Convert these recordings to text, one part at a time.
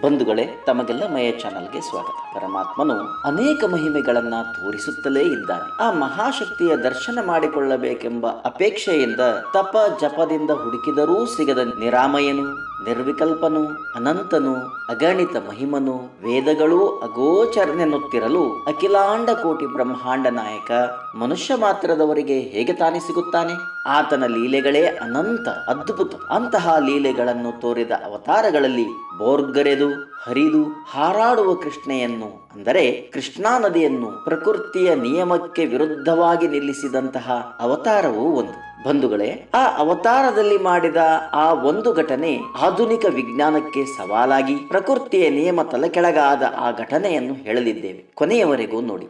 ಬಂಧುಗಳೇ, ತಮಗೆಲ್ಲ ಮಯ ಚಾನಲ್ಗೆ ಸ್ವಾಗತ. ಪರಮಾತ್ಮನು ಅನೇಕ ಮಹಿಮೆಗಳನ್ನ ತೋರಿಸುತ್ತಲೇ ಇದ್ದಾನೆ. ಆ ಮಹಾಶಕ್ತಿಯ ದರ್ಶನ ಮಾಡಿಕೊಳ್ಳಬೇಕೆಂಬ ಅಪೇಕ್ಷೆಯಿಂದ ತಪ ಜಪದಿಂದ ಹುಡುಕಿದರೂ ಸಿಗದ ನಿರಾಮಯನು. ನಿರ್ವಿಕಲ್ಪನು, ಅನಂತನು, ಅಗಣಿತ ಮಹಿಮನು, ವೇದಗಳೂ ಅಗೋಚರನೆನ್ನುತ್ತಿರಲು ಅಖಿಲಾಂಡ ಕೋಟಿ ಬ್ರಹ್ಮಾಂಡ ನಾಯಕ ಮನುಷ್ಯ ಮಾತ್ರದವರಿಗೆ ಹೇಗೆ ತಾನೇ ಸಿಗುತ್ತಾನೆ? ಆತನ ಲೀಲೆಗಳೇ ಅನಂತ, ಅದ್ಭುತ. ಅಂತಹ ಲೀಲೆಗಳನ್ನು ತೋರಿದ ಅವತಾರಗಳಲ್ಲಿ ಬೋರ್ಗರೆದು, ಹರಿದು, ಹಾರಾಡುವ ಕೃಷ್ಣೆಯನ್ನು, ಅಂದರೆ ಕೃಷ್ಣಾ ನದಿಯನ್ನು ಪ್ರಕೃತಿಯ ನಿಯಮಕ್ಕೆ ವಿರುದ್ಧವಾಗಿ ನಿಲ್ಲಿಸಿದಂತಹ ಅವತಾರವೂ ಒಂದು. ಬಂಧುಗಳೇ, ಆ ಅವತಾರದಲ್ಲಿ ಮಾಡಿದ ಆ ಒಂದು ಘಟನೆ ಆಧುನಿಕ ವಿಜ್ಞಾನಕ್ಕೆ ಸವಾಲಾಗಿ ಪ್ರಕೃತಿಯ ನಿಯಮ ತಲೆಕೆಳಗಾದ ಆ ಘಟನೆಯನ್ನು ಹೇಳಲಿದ್ದೇವೆ. ಕೊನೆಯವರೆಗೂ ನೋಡಿ.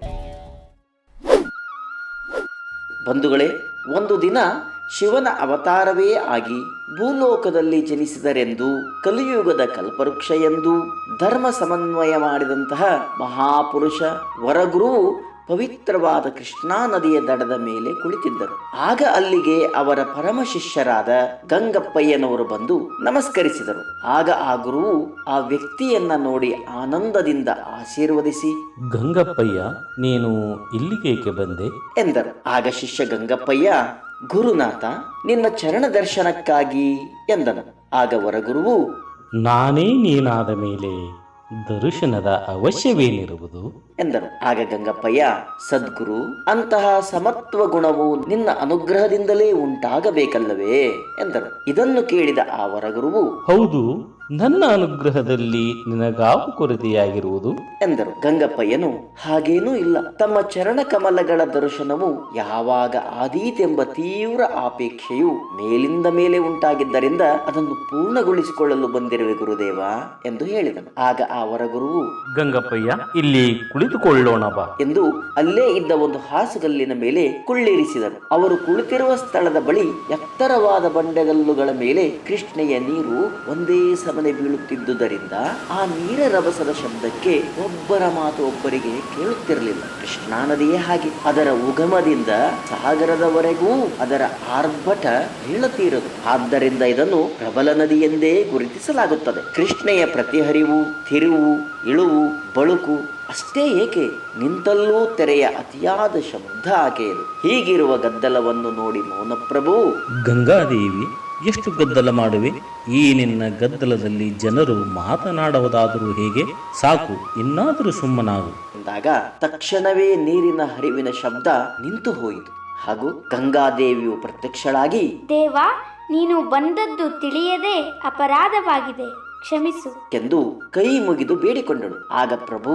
ಬಂಧುಗಳೇ, ಒಂದು ದಿನ ಶಿವನ ಅವತಾರವೇ ಆಗಿ ಭೂಲೋಕದಲ್ಲಿ ಜನಿಸಿದರೆಂದು, ಕಲಿಯುಗದ ಕಲ್ಪವೃಕ್ಷ ಎಂದು, ಧರ್ಮ ಸಮನ್ವಯ ಮಾಡಿದಂತಹ ಮಹಾಪುರುಷ ವರಗುರುವು ಪವಿತ್ರವಾದ ಕೃಷ್ಣಾ ನದಿಯ ದಡದ ಮೇಲೆ ಕುಳಿತಿದ್ದರು. ಆಗ ಅಲ್ಲಿಗೆ ಅವರ ಪರಮ ಶಿಷ್ಯರಾದ ಗಂಗಪ್ಪಯ್ಯನವರು ಬಂದು ನಮಸ್ಕರಿಸಿದರು. ಆಗ ಆ ಗುರುವು ಆ ವ್ಯಕ್ತಿಯನ್ನ ನೋಡಿ ಆನಂದದಿಂದ ಆಶೀರ್ವದಿಸಿ ಗಂಗಪ್ಪಯ್ಯ ನೀನು ಇಲ್ಲಿಗೇಕೆ ಬಂದೆ? ಎಂದರು. ಆಗ ಶಿಷ್ಯ ಗಂಗಪ್ಪಯ್ಯ ಗುರುನಾಥ ನಿನ್ನ ಚರಣ ದರ್ಶನಕ್ಕಾಗಿ ಎಂದನು. ಆಗ ವರಗುರುವು ನಾನೇ ನೀನಾದ ಮೇಲೆ ದರ್ಶನದ ಅವಶ್ಯವೇನಿರುವುದು? ಎಂದರು ಆಗ ಗಂಗಪ್ಪಯ್ಯ ಸದ್ಗುರು ಅಂತಹ ಸಮತ್ವ ಗುಣವು ನಿನ್ನ ಅನುಗ್ರಹದಿಂದಲೇ ಉಂಟಾಗಬೇಕಲ್ಲವೇ ಎಂದರು ಇದನ್ನು ಕೇಳಿದ ಆ ವರಗುರುವು ಹೌದು. ನನ್ನ ಅನುಗ್ರಹದಲ್ಲಿ ನಿನಗಾವು ಕೊರತೆಯಾಗಿರುವುದು? ಎಂದರು. ಗಂಗಪ್ಪಯ್ಯನು ಹಾಗೇನೂ ಇಲ್ಲ. ತಮ್ಮ ಚರಣ ಕಮಲಗಳ ದರ್ಶನವು ಯಾವಾಗ ಆದೀತೆಂಬ ತೀವ್ರ ಆಪೇಕ್ಷೆಯು ಮೇಲಿಂದ ಮೇಲೆ ಉಂಟಾಗಿದ್ದರಿಂದ ಅದನ್ನು ಪೂರ್ಣಗೊಳಿಸಿಕೊಳ್ಳಲು ಬಂದಿರುವೆ ಗುರುದೇವ ಎಂದು ಹೇಳಿದನು. ಆಗ ಆ ವರಗುರುವು ಗಂಗಪ್ಪಯ್ಯ ಇಲ್ಲಿ ಕುಳಿತುಕೊಳ್ಳೋಣ ಬಾ. ಎಂದು ಅಲ್ಲೇ ಇದ್ದ ಒಂದು ಹಾಸುಗಲ್ಲಿನ ಮೇಲೆ ಕುಳ್ಳಿರಿಸಿದರು ಅವರು ಕುಳಿತಿರುವ ಸ್ಥಳದ ಬಳಿ ಎತ್ತರವಾದ ಬಂಡೆಗಲ್ಲುಗಳ ಮೇಲೆ ಕೃಷ್ಣೆಯ ನೀರು ಒಂದೇ ಸಮನೆ ಬೀಳುತ್ತಿದ್ದುದರಿಂದ ಆ ನೀರ ರಭಸದ ಶಬ್ದಕ್ಕೆ ಒಬ್ಬರ ಮಾತು ಒಬ್ಬರಿಗೆ ಕೇಳುತ್ತಿರಲಿಲ್ಲ. ಕೃಷ್ಣಾ ನದಿಯೇ ಹಾಗೆ. ಅದರ ಉಗಮದಿಂದ ಸಾಗರದವರೆಗೂ ಅದರ ಆರ್ಭಟ ಬೀಳುತ್ತಿರದು ಆದ್ದರಿಂದ ಇದನ್ನು ಪ್ರಬಲ ನದಿ ಎಂದೇ ಗುರುತಿಸಲಾಗುತ್ತದೆ. ಕೃಷ್ಣೆಯ ಪ್ರತಿಹರಿವು, ತಿರುವು, ಇಳುವು, ಬಳುಕು ಅಷ್ಟೇ ಏಕೆ? ನಿಂತಲ್ಲೂ ತೆರೆಯ ಅತಿಯಾದ ಶಬ್ದ ಆಕೆಯದು. ಹೀಗಿರುವ ಗದ್ದಲವನ್ನು ನೋಡಿ ಮೌನಪ್ರಭು. ಗಂಗಾದೇವಿ ಎಷ್ಟು ಗದ್ದಲ ಮಾಡುವೆ? ಈ ನಿನ್ನ ಗದ್ದಲದಲ್ಲಿ ಜನರು ಮಾತನಾಡುವುದಾದರೂ ಹೇಗೆ? ಸಾಕು ಇನ್ನಾದರೂ ಸುಮ್ಮನಾಗು. ಎಂದಾಗ ತಕ್ಷಣವೇ ನೀರಿನ ಹರಿವಿನ ಶಬ್ದ ನಿಂತು ಹೋಯಿತು. ಹಾಗೂ ಗಂಗಾದೇವಿಯು ಪ್ರತ್ಯಕ್ಷಳಾಗಿ ದೇವ ನೀನು ಬಂದದ್ದು ತಿಳಿಯದೆ ಅಪರಾಧವಾಗಿದೆ. ಕ್ಷಮಿಸು. ಎಂದು ಕೈ ಮುಗಿದು ಬೇಡಿಕೊಂಡಳು. ಆಗ ಪ್ರಭು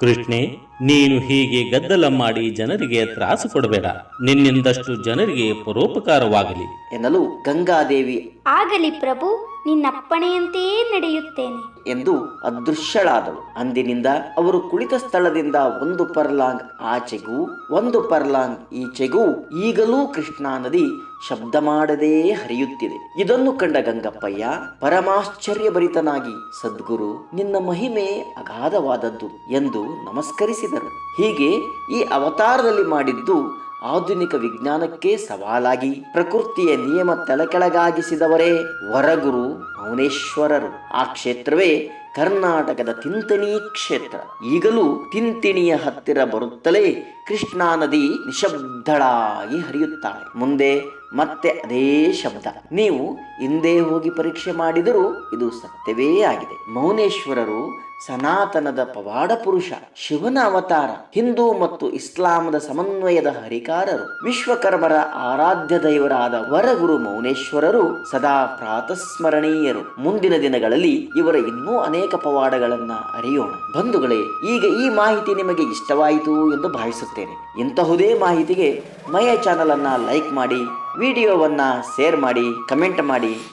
ಕೃಷ್ಣೆ ನೀನು ಹೀಗೆ ಗದ್ದಲ ಮಾಡಿ ಜನರಿಗೆ ತ್ರಾಸು ಕೊಡಬೇಡ. ನಿನ್ನಿಂದಷ್ಟು ಜನರಿಗೆ ಪರೋಪಕಾರವಾಗಲಿ. ಎನ್ನಲು ಗಂಗಾದೇವಿ ಆಗಲಿ ಪ್ರಭು ನಿನ್ನಪ್ಪಣೆಯಂತೆಯೇ ನಡೆಯುತ್ತೇನೆ. ಎಂದು ಅದೃಶ್ಯಳಾದಳು. ಅಂದಿನಿಂದ ಅವರು ಕುಳಿತ ಸ್ಥಳದಿಂದ ಒಂದು ಪರ್ಲಾಂಗ್ ಆಚೆಗೂ ಒಂದು ಪರ್ಲಾಂಗ್ ಈಚೆಗೂ ಈಗಲೂ ಕೃಷ್ಣಾ ನದಿ ಶಬ್ದ ಮಾಡದೇ ಹರಿಯುತ್ತಿದೆ. ಇದನ್ನು ಕಂಡ ಗಂಗಪ್ಪಯ್ಯ ಪರಮಾಶ್ಚರ್ಯಭರಿತನಾಗಿ, ಸದ್ಗುರು, ನಿನ್ನ ಮಹಿಮೆ ಅಗಾಧವಾದದ್ದು ಎಂದು ನಮಸ್ಕರಿಸಿದರು. ಹೀಗೆ ಈ ಅವತಾರದಲ್ಲಿ ಮಾಡಿದ್ದು ಆಧುನಿಕ ವಿಜ್ಞಾನಕ್ಕೆ ಸವಾಲಾಗಿ, ಪ್ರಕೃತಿಯ ನಿಯಮ ತಲೆಕೆಳಗಾಗಿಸಿದವರೇ ವರಗುರು ಮೌನೇಶ್ವರರು. ಆ ಕ್ಷೇತ್ರವೇ ಕರ್ನಾಟಕದ ತಿಂತಣಿ ಕ್ಷೇತ್ರ. ಈಗಲೂ ತಿಂತಿಣಿಯ ಹತ್ತಿರ ಬರುತ್ತಲೇ ಕೃಷ್ಣಾ ನದಿ ನಿಶಬ್ದಳಾಗಿ ಹರಿಯುತ್ತಾಳೆ. ಮುಂದೆ ಮತ್ತೆ ಅದೇ ಶಬ್ದ. ನೀವು ಹಿಂದೆ ಹೋಗಿ ಪರೀಕ್ಷೆ ಮಾಡಿದರೂ ಇದು ಸತ್ಯವೇ ಆಗಿದೆ. ಮೌನೇಶ್ವರರು ಸನಾತನದ ಪವಾಡ ಪುರುಷ ಶಿವನ ಅವತಾರ, ಹಿಂದೂ ಮತ್ತು ಇಸ್ಲಾಮದ ಸಮನ್ವಯದ ಹರಿಕಾರರು, ವಿಶ್ವಕರ್ಮರ ಆರಾಧ್ಯ ದೈವರಾದ ವರಗುರು ಮೌನೇಶ್ವರರು ಸದಾ ಪ್ರಾತಸ್ಮರಣೀಯರು. ಮುಂದಿನ ದಿನಗಳಲ್ಲಿ ಇವರ ಇನ್ನೂ ಅನೇಕ ಪವಾಡಗಳನ್ನ ಅರಿಯೋಣ. ಬಂಧುಗಳೇ, ಈಗ ಈ ಮಾಹಿತಿ ನಿಮಗೆ ಇಷ್ಟವಾಯಿತು ಎಂದು ಭಾವಿಸುತ್ತೇನೆ. ಇಂತಹುದೇ ಮಾಹಿತಿಗೆ ಮಯ ಚಾನಲ್ ಅನ್ನ ಲೈಕ್ ಮಾಡಿ, ವಿಡಿಯೋವನ್ನ ಶೇರ್ ಮಾಡಿ, ಕಮೆಂಟ್ ಮಾಡಿ.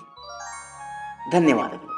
ಧನ್ಯವಾದಗಳು.